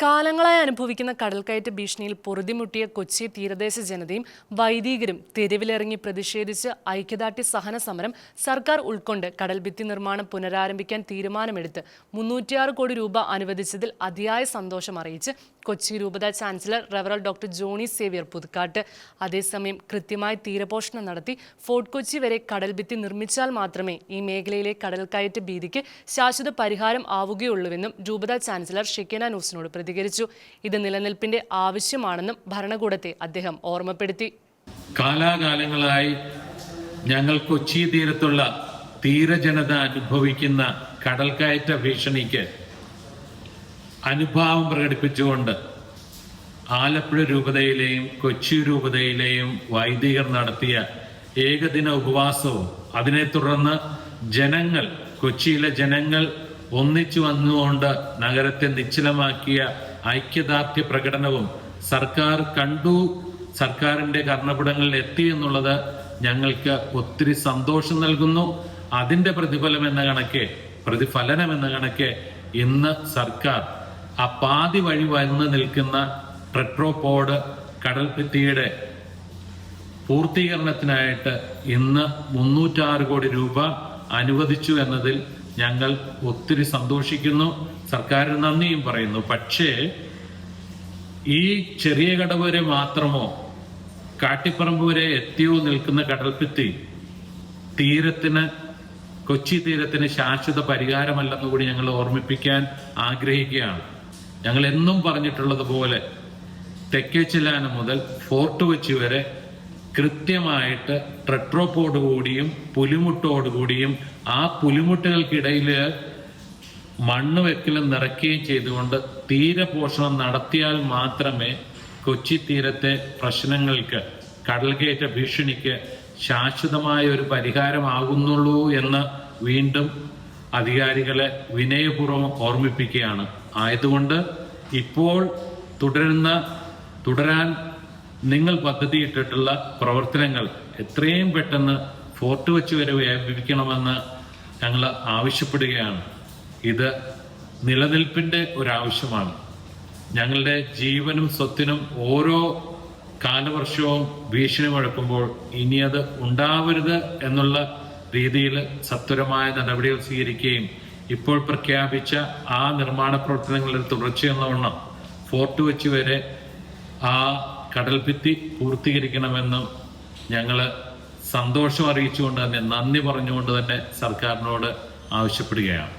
കാലങ്ങളായി അനുഭവിക്കുന്ന കടൽക്കയറ്റ ഭീഷണിയിൽ പൊറുതിമുട്ടിയ കൊച്ചി തീരദേശ ജനതയും വൈദികരും തെരുവിലിറങ്ങി പ്രതിഷേധിച്ച് ഐക്യദാർഢ്യ സഹന സമരം സർക്കാർ ഉൾക്കൊണ്ട് കടൽഭിത്തി നിർമ്മാണം പുനരാരംഭിക്കാൻ തീരുമാനമെടുത്ത് മുന്നൂറ്റിയാറ് കോടി രൂപ അനുവദിച്ചതിൽ അതിയായ സന്തോഷം അറിയിച്ച് കൊച്ചി രൂപത ചാൻസലർ റവറൽ ഡോക്ടർ ജോണി സേവ്യർ പുതുക്കാട്ട്. അതേസമയം കൃത്യമായി തീരപോഷണം നടത്തി. ഫോർട്ട് കൊച്ചി വരെ കടൽഭിത്തി നിർമ്മിച്ചാൽ മാത്രമേ ഈ മേഖലയിലെ കടൽക്കയറ്റ ഭീതിക്ക് ശാശ്വത പരിഹാരം ആവുകയുള്ളൂവെന്നും രൂപത ചാൻസലർ ഷിക്കേന ന്യൂസിനോട് പ്രതികരിച്ചു. ഇത് നിലനിൽപ്പിന്റെ ആവശ്യമാണെന്നും ഭരണകൂടത്തെ അദ്ദേഹം ഓർമ്മപ്പെടുത്തി. കാലാകാലങ്ങളായി ഞങ്ങൾ കൊച്ചി തീരത്തുള്ള തീരജനത അനുഭവിക്കുന്ന കടൽക്കയറ്റ ഭീഷണിക്ക് അനുഭാവം പ്രകടിപ്പിച്ചുകൊണ്ട് ആലപ്പുഴ രൂപതയിലെയും കൊച്ചി രൂപതയിലെയും വൈദികർ നടത്തിയ ഏകദിന ഉപവാസവും അതിനെ തുടർന്ന് ജനങ്ങൾ കൊച്ചിയിലെ ജനങ്ങൾ ഒന്നിച്ചു വന്നുകൊണ്ട് നഗരത്തെ നിശ്ചലമാക്കിയ ഐക്യദാർഢ്യ പ്രകടനവും സർക്കാർ കണ്ടു സർക്കാരിന്റെ കർണപുടങ്ങളിൽ എത്തി എന്നുള്ളത് ഞങ്ങൾക്ക് ഒത്തിരി സന്തോഷം നൽകുന്നു. അതിന്റെ പ്രതിഫലം എന്ന കണക്കെ പ്രതിഫലനം എന്ന കണക്കെ ഇന്ന് സർക്കാർ ആ പാതി വഴി വന്ന് നിൽക്കുന്ന ട്രെട്രോപോഡ് കടൽഭിത്തിയുടെ പൂർത്തീകരണത്തിനായിട്ട് ഇന്ന് മുന്നൂറ്റാറ് കോടി രൂപ അനുവദിച്ചു എന്നതിൽ ഞങ്ങൾ ഒത്തിരി സന്തോഷിക്കുന്നു. സർക്കാരിന് നന്ദിയും പറയുന്നു. പക്ഷേ ഈ ചെറിയ കടവ് മാത്രമോ കാട്ടിപ്പറമ്പ് വരെ എത്തിയോ നിൽക്കുന്ന കടൽഭിത്തി തീരത്തിന് കൊച്ചി തീരത്തിന് ശാശ്വത പരിഹാരമല്ലെന്ന് കൂടി ഞങ്ങൾ ഓർമ്മിപ്പിക്കാൻ ആഗ്രഹിക്കുകയാണ്. ഞങ്ങൾ എന്നും പറഞ്ഞിട്ടുള്ളത് പോലെ തെക്കേച്ചിലാന മുതൽ ഫോർട്ട് കൊച്ചി വരെ കൃത്യമായിട്ട് ട്രെട്രോപോഡ് കൂടിയും പുലിമുട്ടോട് കൂടിയും ആ പുലിമുട്ടുകൾക്കിടയിൽ മണ്ണ് വെക്കലും നിറയ്ക്കുകയും ചെയ്തുകൊണ്ട് തീരപോഷണം നടത്തിയാൽ മാത്രമേ കൊച്ചി തീരത്തെ പ്രശ്നങ്ങൾക്ക് കടൽകയറ്റ ഭീഷണിക്ക് ശാശ്വതമായ ഒരു പരിഹാരമാകുന്നുള്ളൂ എന്ന് വീണ്ടും അധികാരികളെ വിനയപൂർവം ഓർമ്മിപ്പിക്കുകയാണ്. ആയതുകൊണ്ട് ഇപ്പോൾ തുടരുന്ന തുടരാൻ നിങ്ങൾ പദ്ധതിയിട്ടിട്ടുള്ള പ്രവർത്തനങ്ങൾ എത്രയും പെട്ടെന്ന് ഫോർട്ട് വെച്ച് വരെ വ്യാപിപ്പിക്കണമെന്ന് ഞങ്ങൾ ആവശ്യപ്പെടുകയാണ്. ഇത് നിലനിൽപ്പിന്റെ ഒരാവശ്യമാണ്. ഞങ്ങളുടെ ജീവനും സ്വത്തിനും ഓരോ കാലവർഷവും ഭീഷണി മുഴക്കുമ്പോൾ ഇനി അത് ഉണ്ടാവരുത് എന്നുള്ള രീതിയിൽ സത്വരമായ നടപടികൾ സ്വീകരിക്കുകയും ഇപ്പോൾ പ്രഖ്യാപിച്ച ആ നിർമ്മാണ പ്രവർത്തനങ്ങളുടെ തുടർച്ചയെന്നവണ്ണം ഫോർട്ട് വെച്ച് വരെ ആ കടൽഭിത്തി പൂർത്തീകരിക്കണമെന്നും ഞങ്ങൾ സന്തോഷം അറിയിച്ചുകൊണ്ട് തന്നെ നന്ദി പറഞ്ഞുകൊണ്ട് തന്നെ സർക്കാരിനോട് ആവശ്യപ്പെടുകയാണ്.